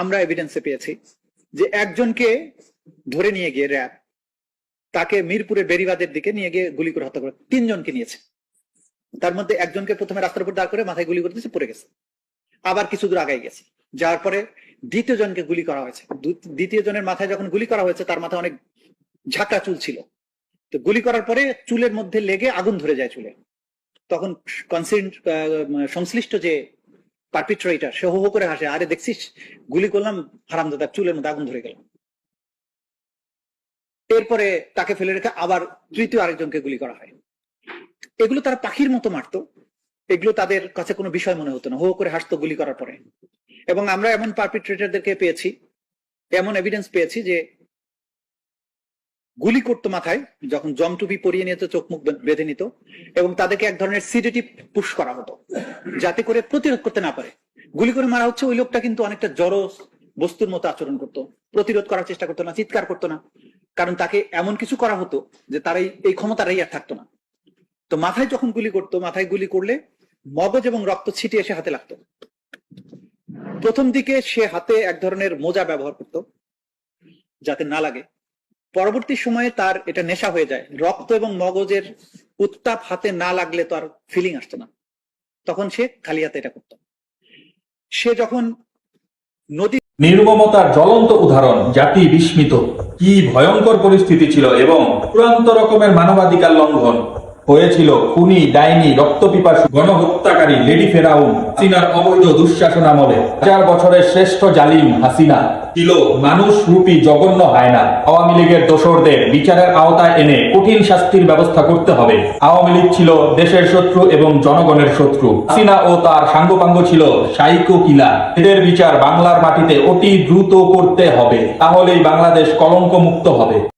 আমরা এভিডেন্সে পেয়েছি যে একজনকে ধরে নিয়ে গিয়ে র্যাব তাকে মিরপুরের বেরিবাদের দিকে নিয়ে গিয়ে গুলি করে হত্যা করে, তিনজনকে নিয়েছে। তার মধ্যে একজনকে প্রথমে রাস্তার উপর দাঁড় করে মাথায় গুলি করে দিয়েছে, পড়ে গেছে। আবার কিছু দূর আগাই গেছে। যাওয়ার পরে দ্বিতীয় জনকে গুলি করা হয়েছে। দ্বিতীয় জনের মাথায় যখন গুলি করা হয়েছে, তার মাথায় অনেক ঝাঁকা চুল ছিল। তো গুলি করার পরে চুলের মধ্যে লেগে আগুন ধরে যায় চুলে। তখন সংশ্লিষ্ট যে পারপিট্রেটার সে হো করে হাসে, আরে দেখছিস, গুলি করলাম হারামদাদার চুলের মধ্যে আগুন ধরে গেল। এরপরে তাকে ফেলে রেখে আবার তৃতীয় আরেকজনকে গুলি করা হয়। এগুলো তারা পাখির মতো মারতো, এগুলো তাদের কাছে কোনো বিষয় মনে হতো না, হো করে হাসতো গুলি করার পরে। এবং আমরা এমন পারপিট্রেটারদেরকে পেয়েছি, এমন এভিডেন্স পেয়েছি যে গুলি করতো মাথায়, যখন জমটুপি পরিয়ে নিত, চোখ মুখ বেঁধে নিত, এবং তাদেরকে এক ধরনের সিডেটিভ পুশ করা হতো, যাতে করে প্রতিরোধ করতে না পারে। গুলি করে মারা হচ্ছে ওই লোকটা কিন্তু অনেকটা জড় বস্তুর মতো আচরণ করতো। প্রতিরোধ করার চেষ্টা করতো না, চিৎকার করতো না, কারণ তাকে এমন কিছু করা হতো যে তার এই- ক্ষমতাটাই আর থাকতো না। তো মাথায় যখন গুলি করতো, মাথায় গুলি করলে মগজ এবং রক্ত ছিটিয়ে এসে হাতে লাগতো। প্রথম দিকে সে হাতে এক ধরনের মোজা ব্যবহার করত, যাতে না লাগে। পরবর্তী সময়ে তার এটা নেশা হয়ে যায়। রক্ত এবং মগজের উত্তাপ হাতে না লাগলে তার ফিলিং আসতো না। তখন সে খালি হাতে এটা করত। সে যখন নদী নির্মমতার জ্বলন্ত উদাহরণ, জাতি বিস্মিত, কি ভয়ঙ্কর পরিস্থিতি ছিল এবং চূড়ান্ত রকমের মানবাধিকার লঙ্ঘন। হয়েছিল খুনি, ডাইনি, রক্তপিপাসু, গণহত্যাকারী লেডি ফেরাউন, হাসিনার অবৈধ দুঃশাসন আমলে। হাজার বছরের শ্রেষ্ঠ জালিম হাসিনা। ছিল মানুষ, রূপী, জঘন্য হায়না। আওয়ামী লীগের দোসরদের বিচারের আওতায় এনে কঠিন শাস্তির ব্যবস্থা করতে হবে। আওয়ামী লীগ ছিল দেশের শত্রু এবং জনগণের শত্রু। হাসিনা ও তার সাঙ্গপাঙ্গ ছিল সাইকো কিলা। এদের বিচার বাংলার মাটিতে অতি দ্রুত করতে হবে। তাহলেই বাংলাদেশ কলঙ্ক মুক্ত হবে।